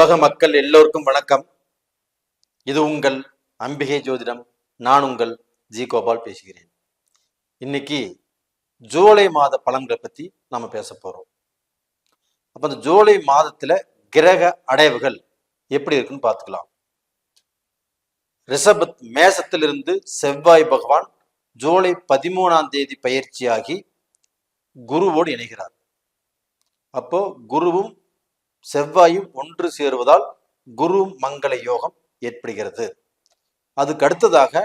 உலக மக்கள் எல்லோருக்கும் வணக்கம். இது உங்கள் அம்பிகை ஜோதிடம். நான் உங்கள் ஜி கோபால் பேசுகிறேன். இன்னைக்கு ஜூலை மாத பலன்களை பத்தி நாம பேச போறோம். அப்ப அந்த ஜூலை மாதத்துல கிரக அடைவுகள் எப்படி இருக்குன்னு பார்த்துக்கலாம். ரிஷபத் மேசத்திலிருந்து செவ்வாய் பகவான் ஜூலை பதிமூணாம் தேதி பயிற்சியாகி குருவோடு இணைகிறார். அப்போ குருவும் செவ்வாயும் ஒன்று சேருவதால் குரு மங்கள யோகம் ஏற்படுகிறது. அதுக்கு அடுத்ததாக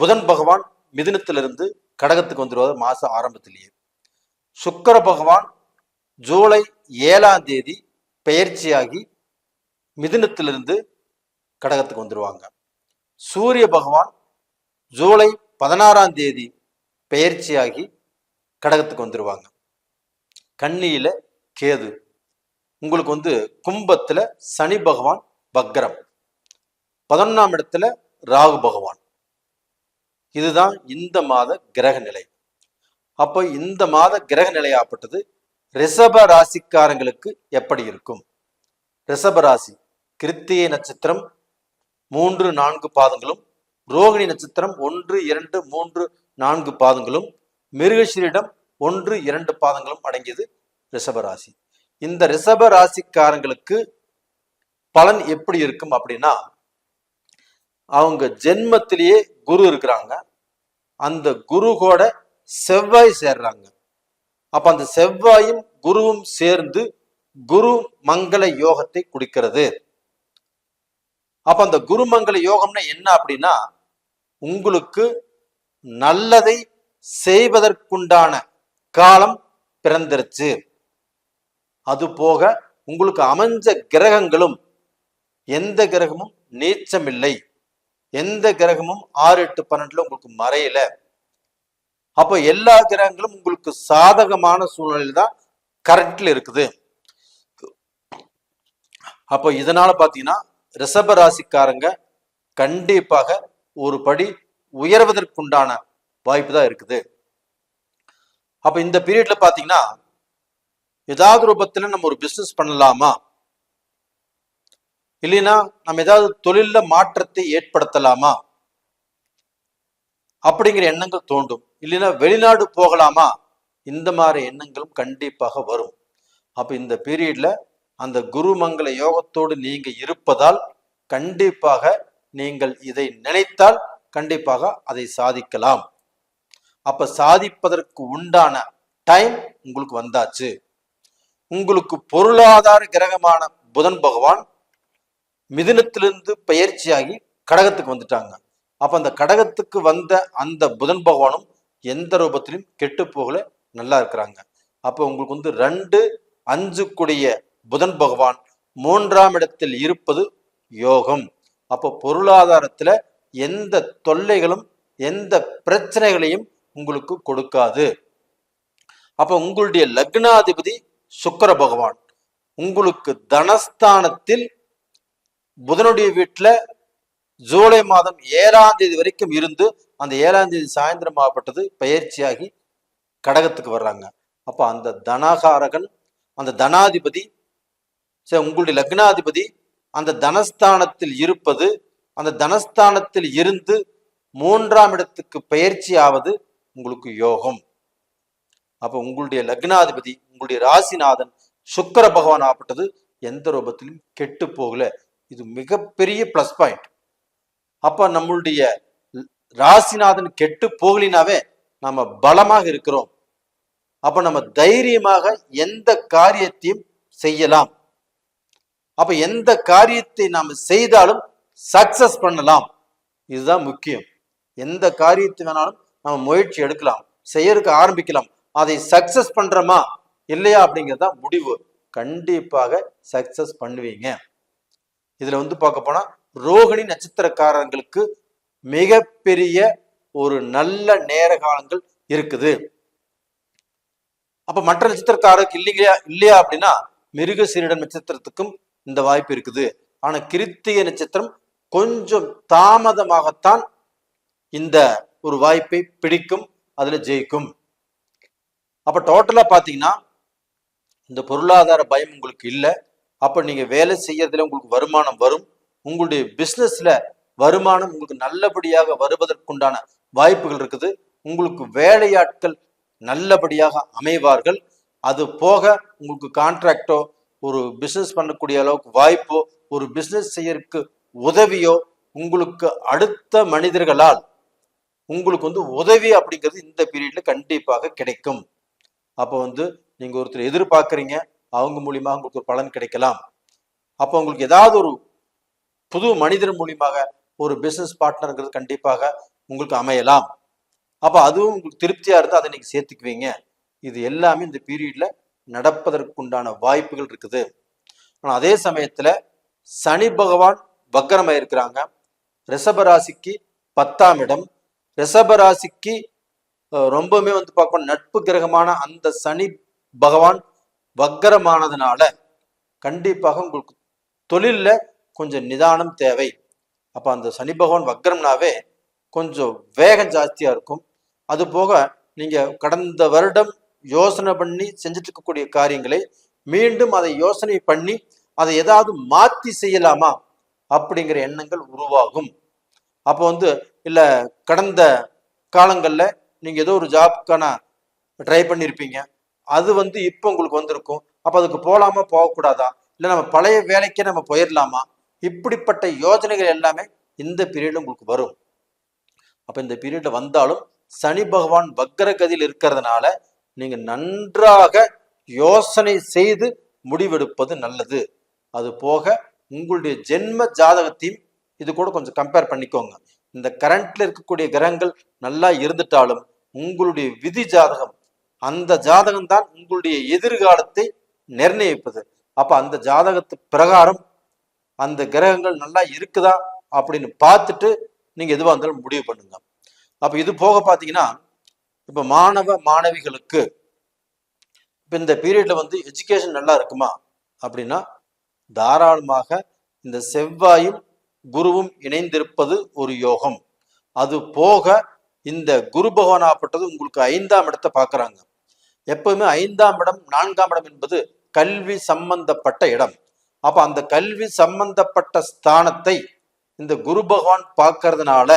புதன் பகவான் மிதுனத்திலிருந்து கடகத்துக்கு வந்துடுவார் மாச ஆரம்பத்திலேயே. சுக்கர பகவான் ஜூலை ஏழாம் தேதி பெயர்ச்சியாகி மிதுனத்திலிருந்து கடகத்துக்கு வந்துடுவாங்க சூரிய பகவான் ஜூலை பதினாறாம் தேதி பெயர்ச்சியாகி கடகத்துக்கு வந்துடுவாங்க கண்ணியில கேது. உங்களுக்கு வந்து கும்பத்துல சனி பகவான் வக்ரம். பதினொன்னாம் இடத்துல ராகு பகவான். இதுதான் இந்த மாத கிரக நிலை. அப்போ இந்த மாத கிரக நிலையாப்பட்டது ரிஷப ராசிக்காரங்களுக்கு எப்படி இருக்கும்? ரிஷப ராசி கிருத்திகை நட்சத்திரம் மூன்று நான்கு பாதங்களும் ரோகிணி நட்சத்திரம் ஒன்று இரண்டு மூன்று நான்கு பாதங்களும் மிருகஷீரிடம் ஒன்று இரண்டு பாதங்களும் அடங்கியது ரிஷபராசி இந்த ரிஷப ராசிக்காரங்களுக்கு பலன் எப்படி இருக்கும் அப்படின்னா அவங்க ஜென்மத்திலேயே குரு இருக்கிறாங்க. அந்த குரு கூட செவ்வாய் சேர்றாங்க. அப்ப அந்த செவ்வாயும் குருவும் சேர்ந்து குரு மங்கள யோகத்தை குடிக்கிறது. அப்ப அந்த குருமங்கள யோகம்னா என்ன அப்படின்னா உங்களுக்கு நல்லதை செய்வதற்குண்டான காலம் பிறந்துருச்சு. அது போக உங்களுக்கு அமைஞ்ச கிரகங்களும் எந்த கிரகமும் நீச்சமில்லை. எந்த கிரகமும் ஆறு எட்டு பன்னெண்டுல உங்களுக்கு மறையல. அப்போ எல்லா கிரகங்களும் உங்களுக்கு சாதகமான சூழ்நிலையில் தான் கரண்ட்ல இருக்குது. அப்போ இதனால பாத்தீங்கன்னா ரிஷப ராசிக்காரங்க கண்டிப்பாக ஒரு படி உயர்வதற்குண்டான வாய்ப்பு தான் இருக்குது. அப்ப இந்த பீரியட்ல பாத்தீங்கன்னா ஏதாவது ரூபத்துல நம்ம ஒரு பிசினஸ் பண்ணலாமா? இல்லைன்னா நம்ம ஏதாவது தொழில்ல மாற்றத்தை ஏற்படுத்தலாமா? அப்படிங்கிற எண்ணங்கள் தோண்டும் இல்லைன்னா வெளிநாடு போகலாமா? இந்த மாதிரி எண்ணங்களும் கண்டிப்பாக வரும். அப்போ இந்த பீரியட்ல அந்த குருமங்கள யோகத்தோடு நீங்க இருப்பதால் கண்டிப்பாக நீங்கள் இதை நினைத்தால் கண்டிப்பாக அதை சாதிக்கலாம். அப்ப சாதிப்பதற்கு உண்டான டைம் உங்களுக்கு வந்தாச்சு. உங்களுக்கு பொருளாதார கிரகமான புதன் பகவான் மிதுனத்திலிருந்து பயிற்சியாகி கடகத்துக்கு வந்துட்டாங்க. அப்ப அந்த கடகத்துக்கு வந்த அந்த புதன் பகவானும் எந்த ரூபத்திலும் கெட்டு போகல நல்லா இருக்கிறாங்க. அப்ப உங்களுக்கு வந்து ரெண்டு அஞ்சு கூடிய புதன் பகவான் மூன்றாம் இடத்தில் இருப்பது யோகம். அப்போ பொருளாதாரத்துல எந்த தொல்லைகளும் எந்த பிரச்சனைகளையும் உங்களுக்கு கொடுக்காது. அப்ப உங்களுடைய லக்னாதிபதி சுக்கர பகவான். உங்களுக்கு தனஸ்தானத்தில் புதனுடைய வீட்டில் ஜூலை மாதம் ஏழாம் தேதி வரைக்கும் இருந்து அந்த ஏழாம் தேதி சாயந்தரம் ஆகப்பட்டது பயிற்சியாகி கடகத்துக்கு வர்றாங்க. அப்போ அந்த தனகாரகன் அந்த தனாதிபதி சரி உங்களுடைய லக்னாதிபதி அந்த தனஸ்தானத்தில் இருப்பது அந்த தனஸ்தானத்தில் இருந்து மூன்றாம் இடத்துக்கு பயிற்சி ஆவது உங்களுக்கு யோகம். அப்ப உங்களுடைய லக்னாதிபதி உங்களுடைய ராசிநாதன் சுக்கர பகவான் ஆப்பட்டது எந்த ரூபத்திலும் கெட்டு போகல. இது மிகப்பெரிய பிளஸ் பாயிண்ட் அப்ப நம்மளுடைய ராசிநாதன் கெட்டு போகலினாவே நம்ம பலமாக இருக்கிறோம். அப்ப நம்ம தைரியமாக எந்த காரியத்தையும் செய்யலாம். அப்ப எந்த காரியத்தை நாம செய்தாலும் சக்சஸ் பண்ணலாம். இதுதான் முக்கியம். எந்த காரியத்தை வேணாலும் நம்ம முயற்சி எடுக்கலாம். செய்யறதுக்கு ஆரம்பிக்கலாம். அதை சக்சஸ் பண்றோமா இல்லையா அப்படிங்கிறது தான் முடிவு. கண்டிப்பாக சக்சஸ் பண்ணுவீங்க. இதுல வந்து பார்க்க போனா ரோகிணி நட்சத்திரக்காரங்களுக்கு மிகப்பெரிய ஒரு நல்ல நேர காலங்கள் இருக்குது. அப்ப மற்ற நட்சத்திரக்காரருக்கு இல்லைங்களா இல்லையா அப்படின்னா மிருகசீரிடன் நட்சத்திரத்துக்கும் இந்த வாய்ப்பு இருக்குது. ஆனா கிருத்திய நட்சத்திரம் கொஞ்சம் தாமதமாகத்தான் இந்த ஒரு வாய்ப்பை பிடிக்கும் அதுல ஜெயிக்கும். அப்போ டோட்டலாக பார்த்தீங்கன்னா இந்த பொருளாதார பயம் உங்களுக்கு இல்லை. அப்போ நீங்கள் வேலை செய்யறதுல உங்களுக்கு வருமானம் வரும். உங்களுடைய பிஸ்னஸில் வருமானம் உங்களுக்கு நல்லபடியாக வருவதற்குண்டான வாய்ப்புகள் இருக்குது. உங்களுக்கு வேலையாட்கள் நல்லபடியாக அமைவார்கள். அது போக உங்களுக்கு கான்ட்ராக்டோ ஒரு பிஸ்னஸ் பண்ணக்கூடிய அளவுக்கு வாய்ப்போ ஒரு பிஸ்னஸ் செய்யறதுக்கு உதவியோ உங்களுக்கு அடுத்த மனிதர்களால் உங்களுக்கு வந்து உதவி அப்படிங்கிறது இந்த பீரியட்ல கண்டிப்பாக கிடைக்கும். அப்போ வந்து நீங்கள் ஒருத்தர் எதிர்பார்க்குறீங்க அவங்க மூலியமாக உங்களுக்கு ஒரு பலன் கிடைக்கலாம். அப்போ உங்களுக்கு ஏதாவது ஒரு புது மனிதர் மூலியமாக ஒரு பிஸ்னஸ் பார்ட்னருங்கிறது கண்டிப்பாக உங்களுக்கு அமையலாம். அப்போ அதுவும் உங்களுக்கு திருப்தியாக இருந்தால் அதை நீங்கள் சேர்த்துக்குவீங்க. இது எல்லாமே இந்த பீரியடில் நடப்பதற்குண்டான வாய்ப்புகள் இருக்குது. ஆனால் அதே சமயத்தில் சனி பகவான் வக்கரமாக இருக்கிறாங்க ரிஷபராசிக்கு பத்தாம் இடம். ரிஷபராசிக்கு ரொம்பவுமே வந்து பார்க்கணும். நட்பு கிரகமான அந்த சனி பகவான் வக்கரமானதுனால கண்டிப்பாக உங்களுக்கு தொழிலில் கொஞ்சம் நிதானம் தேவை. அப்போ அந்த சனி பகவான் வக்கரம்னாவே கொஞ்சம் வேகம் ஜாஸ்தியாக இருக்கும். அது போக நீங்கள் கடந்த வருடம் யோசனை பண்ணி செஞ்சுட்டு இருக்கக்கூடிய காரியங்களை மீண்டும் அதை யோசனை பண்ணி அதை ஏதாவது மாற்றி செய்யலாமா அப்படிங்கிற எண்ணங்கள் உருவாகும். அப்போ வந்து இல்லை கடந்த காலங்களில் நீங்கள் ஏதோ ஒரு ஜாப்க்கான ட்ரை பண்ணியிருப்பீங்க அது வந்து இப்போ உங்களுக்கு வந்திருக்கும். அப்போ அதுக்கு போகலாமா போகக்கூடாதா? இல்லை நம்ம பழைய வேலைக்கே நம்ம போயிடலாமா இப்படிப்பட்ட யோசனைகள் எல்லாமே இந்த பீரியடில் உங்களுக்கு வரும். அப்போ இந்த பீரியடில் வந்தாலும் சனி பகவான் வக்கரகதியில் இருக்கிறதுனால நீங்கள் நன்றாக யோசனை செய்து முடிவெடுப்பது நல்லது. அது போக உங்களுடைய ஜென்ம ஜாதகத்தையும் இது கூட கொஞ்சம் கம்பேர் பண்ணிக்கோங்க. இந்த கரண்ட்ல இருக்கக்கூடிய கிரகங்கள் நல்லா இருந்துட்டாலும் உங்களுடைய விதி ஜாதகம் அந்த ஜாதகம் தான் உங்களுடைய எதிர்காலத்தை நிர்ணயிப்பது. அப்ப அந்த ஜாதகத்து பிரகாரம் அந்த கிரகங்கள் நல்லா இருக்குதா அப்படின்னு பார்த்துட்டு நீங்க எதுவாக இருந்தாலும் முடிவு பண்ணுங்க. அப்ப இது போக பார்த்தீங்கன்னா இப்ப மாணவ மாணவிகளுக்கு இப்ப இந்த பீரியட்ல வந்து எஜுகேஷன் நல்லா இருக்குமா அப்படின்னா தாராளமாக இந்த செவ்வாயும் குருவும் இணைந்திருப்பது ஒரு யோகம். அது போக இந்த குரு பகவானாப்பட்டது உங்களுக்கு ஐந்தாம் இடத்தை பார்க்குறாங்க. எப்பவுமே ஐந்தாம் இடம் நான்காம் இடம் என்பது கல்வி சம்பந்தப்பட்ட இடம். அப்போ அந்த கல்வி சம்பந்தப்பட்ட ஸ்தானத்தை இந்த குரு பகவான் பார்க்கறதுனால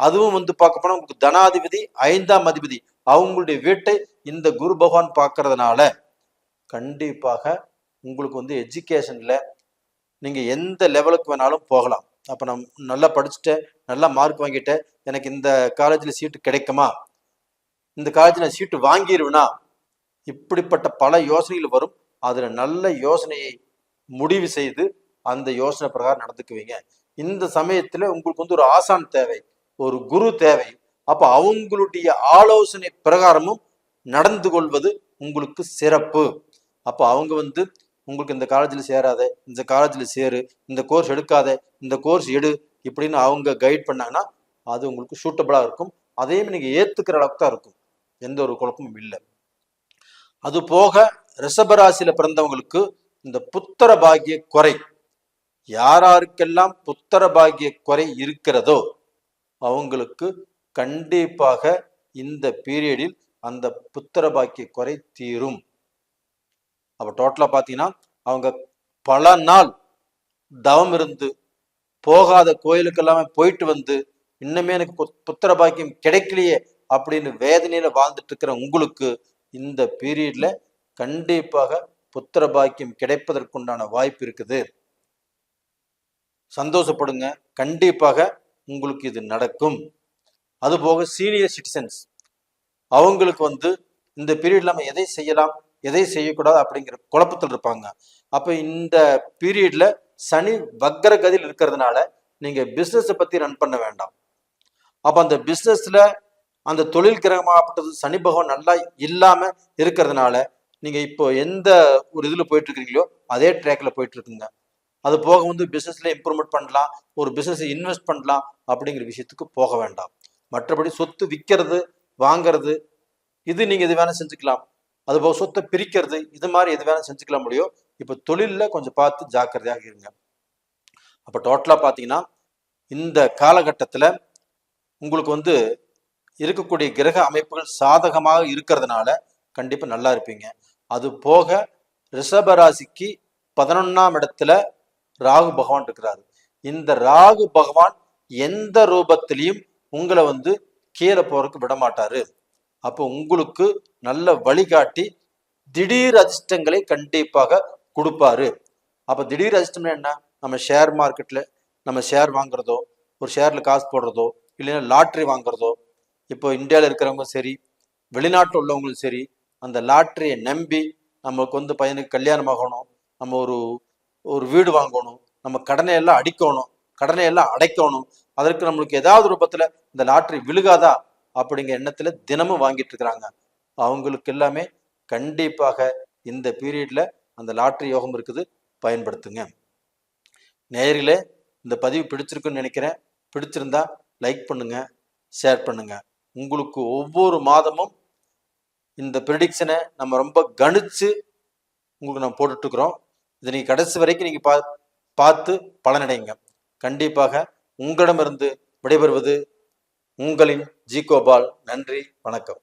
அதுவும் வந்து பார்க்க போனால் உங்களுக்கு தனாதிபதி ஐந்தாம் அதிபதி அவங்களுடைய வீட்டை இந்த குரு பகவான் பார்க்கறதுனால கண்டிப்பாக உங்களுக்கு வந்து எஜுகேஷனில் நீங்கள் எந்த லெவலுக்கு வேணாலும் போகலாம். அப்போ நம் நல்லா படிச்சுட்டேன் நல்லா மார்க் வாங்கிட்டேன் எனக்கு இந்த காலேஜில் சீட்டு கிடைக்குமா? இந்த காலேஜில் சீட்டு வாங்கிடுவேனா இப்படிப்பட்ட பல யோசனைகள் வரும். அதில் நல்ல யோசனையை முடிவு செய்து அந்த யோசனை பிரகாரம் நடந்துக்குவீங்க. இந்த சமயத்தில் உங்களுக்கு வந்து ஒரு ஆசான் தேவை ஒரு குரு தேவை. அப்போ அவங்களுடைய ஆலோசனை பிரகாரமும் நடந்து கொள்வது உங்களுக்கு சிறப்பு. அப்போ அவங்க வந்து உங்களுக்கு இந்த காலேஜில் சேராத இந்த காலேஜில் சேரு இந்த கோர்ஸ் எடுக்காத இந்த கோர்ஸ் எடு இப்படின்னு அவங்க கைட் பண்ணாங்கன்னா அது உங்களுக்கு சூட்டபிளாக இருக்கும். அதையும் நீங்கள் ஏற்றுக்கிற அளவுக்கு தான் இருக்கும். எந்த ஒரு குழப்பமும் இல்லை. அது போக ரிஷபராசியில் பிறந்தவங்களுக்கு இந்த புத்திர பாகிய குறை. யாராருக்கெல்லாம் புத்திர பாகிய குறை இருக்கிறதோ அவங்களுக்கு கண்டிப்பாக இந்த பீரியடில் அந்த புத்திர பாக்கிய குறை தீரும். அப்போ டோட்டலாக பார்த்தீங்கன்னா அவங்க பல நாள் தவம் இருந்து போகாத கோயிலுக்கு எல்லாமே போயிட்டு வந்து இன்னுமே எனக்கு புத்- புத்திர பாக்கியம் கிடைக்கலையே அப்படின்னு வேதனையில வாழ்ந்துட்டு இருக்கிற உங்களுக்கு இந்த பீரியட்ல கண்டிப்பாக புத்திர பாக்கியம் கிடைப்பதற்குண்டான வாய்ப்பு இருக்குது. சந்தோஷப்படுங்க. கண்டிப்பாக உங்களுக்கு இது நடக்கும். அதுபோக சீனியர் சிட்டிசன்ஸ் அவங்களுக்கு வந்து இந்த பீரியட்ல நம்ம எதை செய்யலாம் எதை செய்யக்கூடாது அப்படிங்கிற குழப்பத்தில் இருப்பாங்க. அப்போ இந்த பீரியட்ல சனி வக்கர கதியில் இருக்கிறதுனால நீங்க பிசினஸை பத்தி ரன் பண்ண வேண்டாம். அப்போ அந்த பிஸ்னஸில் அந்த தொழில் கிரகமாகப்பட்டது சனி பகவான் நல்லா இல்லாமல் இருக்கிறதுனால நீங்கள் இப்போ எந்த ஒரு இதில் போயிட்டுருக்கீங்களோ அதே ட்ராக்ல போயிட்டு இருக்குங்க அது போக வந்து பிஸ்னஸில் இம்ப்ரூவ்மெண்ட் பண்ணலாம் ஒரு பிஸ்னஸை இன்வெஸ்ட் பண்ணலாம் அப்படிங்கிற விஷயத்துக்கு போக வேண்டாம். மற்றபடி சொத்து விற்கிறது வாங்குறது இது நீங்கள் எது வேணால் செஞ்சுக்கலாம். அது போக சொத்தை பிரிக்கிறது இது மாதிரி எது வேணால் செஞ்சுக்கலாம் முடியும் இப்போ தொழிலில் கொஞ்சம் பார்த்து ஜாக்கிரதையாக இருங்க. அப்போ டோட்டலாக பார்த்தீங்கன்னா இந்த காலகட்டத்தில் உங்களுக்கு வந்து இருக்கக்கூடிய கிரக அமைப்புகள் சாதகமாக இருக்கிறதுனால கண்டிப்பாக நல்லா இருப்பீங்க. அது போக ரிஷபராசிக்கு பதினொன்னாம் இடத்துல ராகு பகவான் இருக்கிறாரு. இந்த ராகு பகவான் எந்த ரூபத்திலையும் உங்களை வந்து கீழே போறதுக்கு விடமாட்டாரு. அப்போ உங்களுக்கு நல்ல வழிகாட்டி திடீர் அதிர்ஷ்டங்களை கண்டிப்பாக கொடுப்பாரு. அப்போ திடீர் அதிர்ஷ்டம்னா என்ன? நம்ம ஷேர் மார்க்கெட்டில் நம்ம ஷேர் வாங்குறதோ ஒரு ஷேரில் காசு போடுறதோ இல்லைன்னா லாட்ரி வாங்குறதோ இப்போ இந்தியாவில் இருக்கிறவங்களும் சரி வெளிநாட்டில் உள்ளவங்களும் சரி அந்த லாட்ரியை நம்பி நம்மளுக்கு வந்து பையனுக்கு கல்யாணம் ஆகணும் நம்ம ஒரு ஒரு வீடு வாங்கணும் நம்ம கடனை எல்லாம் அடிக்கணும் கடனை எல்லாம் அடைக்கணும் அதற்கு நம்மளுக்கு ஏதாவது ரூபத்தில் இந்த லாட்ரி விழுகாதா அப்படிங்கிற எண்ணத்தில் தினமும் வாங்கிட்டு இருக்கிறாங்க. அவங்களுக்கு எல்லாமே கண்டிப்பாக இந்த பீரியடில் அந்த லாட்ரி யோகம் இருக்குது பயன்படுத்துங்க. நேரில் இந்த பதிவு பிடிச்சிருக்குன்னு நினைக்கிறேன். பிடிச்சிருந்தா லைக் பண்ணுங்கள் ஷேர் பண்ணுங்கள் உங்களுக்கு ஒவ்வொரு மாதமும் இந்த ப்ரிடிக்ஷனை நம்ம ரொம்ப கணித்து உங்களுக்கு நம்ம போட்டுட்ருக்குறோம் இதை நீங்கள் கடைசி வரைக்கும் நீங்கள் பா பார்த்து பலனடைங்க கண்டிப்பாக உங்களிடமிருந்து விடைபெறுவது உங்களின் ஜி கோபால் நன்றி வணக்கம்.